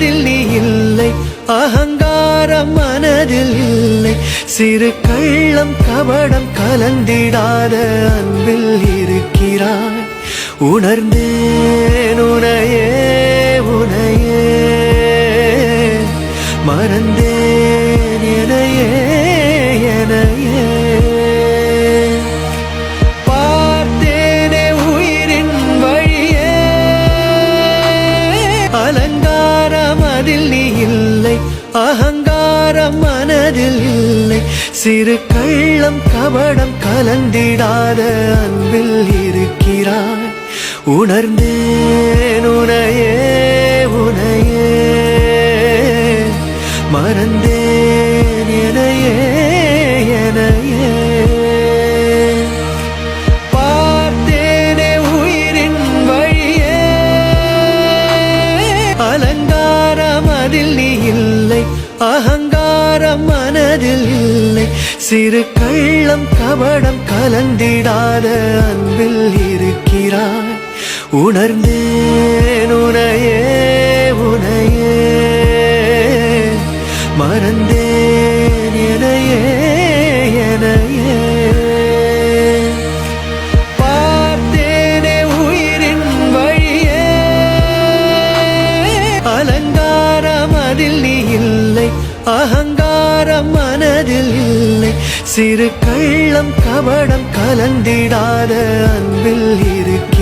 மனதில் நீ இல்லை அகங்காரம் மனதில் இல்லை. சிறு கள்ளம் கபடம் கலந்திடாத அன்பில் இருக்கிறாய். உணர்ந்தேன் உனையே உனையே. மறந்தேன் எனையே எனையே. பார்த்தேனே உயிரின் வழியே. அலங்காரம் அதில் நீ இல்லை அகங்காரம் மனதில் இல்லை சிறு கள்ளம் கபடம் கலந்திடாத அன்பில் இருக்கிறாய். உணர்ந்தேன் உனையே உனையே. மறந்தேன் அகங்காரம் அதில் நீ இல்லை. அகங்காரம் மனதில் இல்லை. சிறு கள்ளம் கபடம் கலந்திடாத அன்பில் இருக்கிறாய். உணர்ந்தேன் உனையே உனையே. மறந்தே அலங்காரம் அதில் நீ இல்லை அகங்காரம் மனதில் இல்லை. சிறு கள்ளம் கபடம் கலந்திடாத அன்பில் இருக்கிறாய்